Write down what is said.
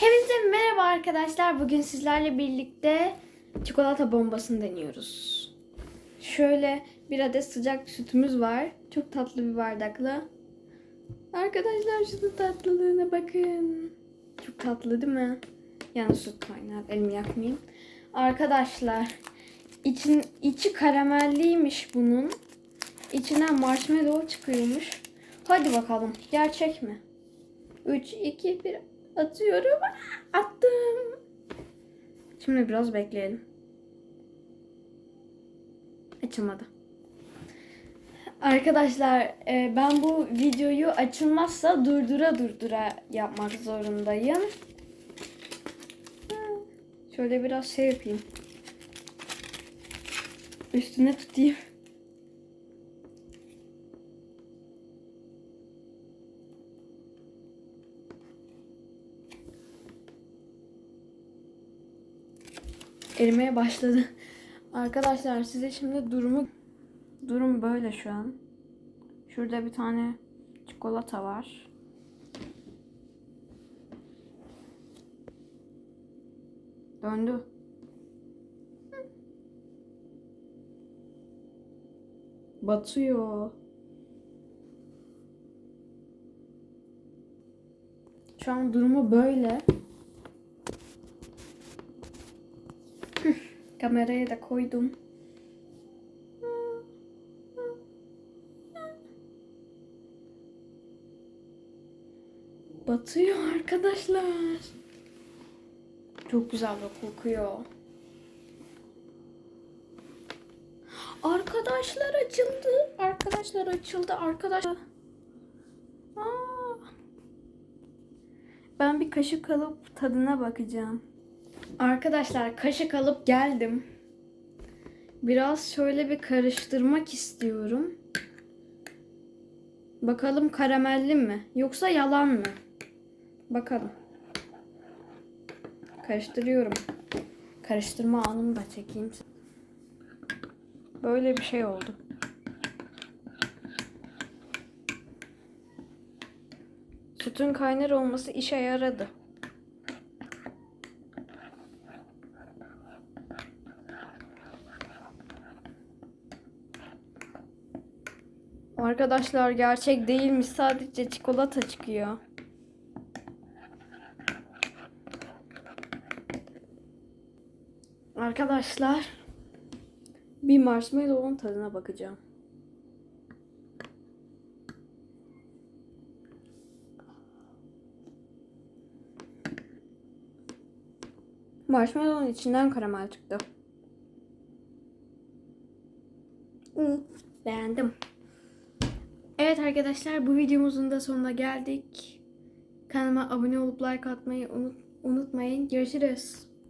Hepinize merhaba arkadaşlar. Bugün sizlerle birlikte çikolata bombasını deniyoruz. Şöyle bir adet sıcak sütümüz var. Çok tatlı bir bardakla. Arkadaşlar şunun tatlılığına bakın. Çok tatlı değil mi? Yani süt kaynar. Elimi yakmayayım. Arkadaşlar için, içi karamelliymiş bunun. İçinden marshmallow çıkıyormuş. Hadi bakalım. Gerçek mi? 3, 2, 1 atıyorum. Attım. Şimdi biraz bekleyelim. Açılmadı. Arkadaşlar e, ben bu videoyu açılmazsa durdura durdura yapmak zorundayım. Şöyle biraz şey yapayım. Üstüne tutayım. Erimeye başladı. Arkadaşlar size şimdi durumu durum böyle şu an. Şurada bir tane çikolata var. Döndü. Batıyor. Şu an durumu böyle. Kameraya da koydum. Batıyor arkadaşlar. Çok güzel de kokuyor. Arkadaşlar açıldı. Arkadaşlar açıldı. Arkadaşlar. Aa. Ben bir kaşık alıp tadına bakacağım. Arkadaşlar kaşık alıp geldim. Biraz şöyle bir karıştırmak istiyorum. Bakalım karamelli mi yoksa yalan mı? Bakalım. Karıştırıyorum. Karıştırma anımı da çekeyim. Böyle bir şey oldu. Sütün kaynar olması işe yaradı. Arkadaşlar gerçek değilmiş sadece çikolata çıkıyor. Arkadaşlar bir marshmallow'un tadına bakacağım. Marshmallow'un içinden karamel çıktı. Beğendim. Evet arkadaşlar bu videomuzun da sonuna geldik. Kanalıma abone olup like atmayı unut- unutmayın. Görüşürüz.